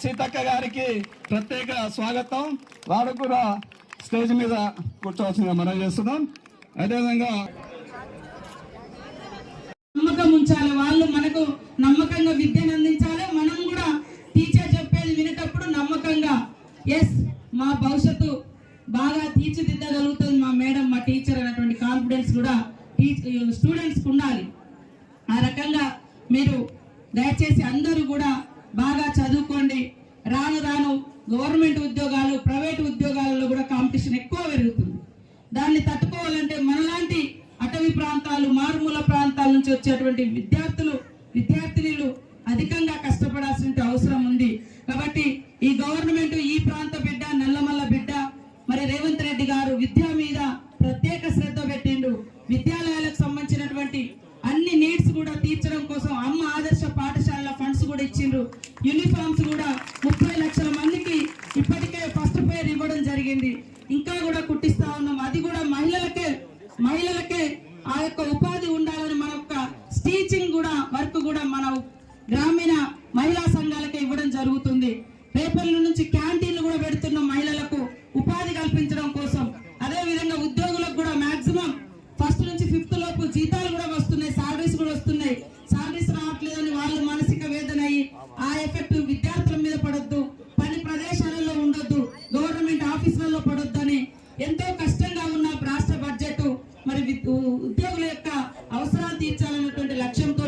సీతక్క గారికి ప్రత్యేక స్వాగతం. వారు కూడా స్టేజ్ మీద కూర్చోవాల్సిందిగా మనం చేస్తున్నాం. అదేవిధంగా నమ్మకం ఉంచాలి. వాళ్ళు మనకు నమ్మకంగా విద్యను అందించాలి. మనం కూడా టీచర్ చెప్పేది వినేటప్పుడు నమ్మకంగా. ఎస్ మా భవిష్యత్తు బాగా తీర్చిదిద్దగలుగుతుంది మా మేడం మా టీచర్ అనేటువంటి కాన్ఫిడెన్స్ కూడా స్టూడెంట్స్కి ఉండాలి. ఆ రకంగా మీరు దయచేసి అందరూ కూడా బాగా చదువుకోండి. రాను రాను గవర్నమెంట్ ఉద్యోగాలు ప్రైవేట్ ఉద్యోగాలలో కూడా కాంపిటీషన్ ఎక్కువ పెరుగుతుంది. దాన్ని తట్టుకోవాలంటే మనలాంటి అటవీ ప్రాంతాలు మారుమూల ప్రాంతాల నుంచి వచ్చేటువంటి విద్యార్థులు విద్యార్థినులు అధికంగా కష్టపడాల్సిన అవసరం ఉంది. కాబట్టి జరిగింది. ఇంకా కూడా కుట్టిస్తా ఉన్నాం. అది కూడా మహిళలకే మహిళలకే ఆ యొక్క ఉపాధి ఉండాలని మన యొక్క స్టీచింగ్ కూడా వర్క్ కూడా మన గ్రామీణ మహిళా సంఘాలకే ఇవ్వడం జరుగుతుంది. రేపటి నుంచి క్యాంటీన్లు కూడా పెడుతున్నాం మహిళ ఆఫీసులలో పడొద్దని ఎంతో కష్టంగా ఉన్న రాష్ట్ర బడ్జెట్ మరి ఉద్యోగుల యొక్క అవసరాలు తీర్చాలన్నటువంటి లక్ష్యంతో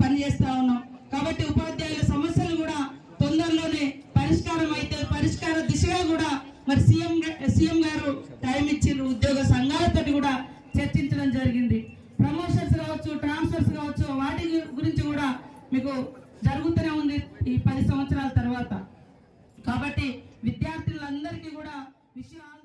పనిచేస్తా ఉన్నాం. కాబట్టి ఉపాధ్యాయుల సమస్యలు కూడా తొందరలోనే పరిష్కారం అయితే పరిష్కార దిశగా కూడా మరి సీఎం సీఎం గారు టైం ఇచ్చిండ్రు ఉద్యోగ సంఘాలతో కూడా చర్చించడం జరిగింది. ప్రమోషన్స్ కావచ్చు ట్రాన్స్ఫర్స్ కావచ్చు వాటి గురించి కూడా మీకు జరుగుతూనే ఉంది ఈ పది సంవత్సరాల తర్వాత. కాబట్టి విద్యార్థులందరికీ కూడా విషయాలు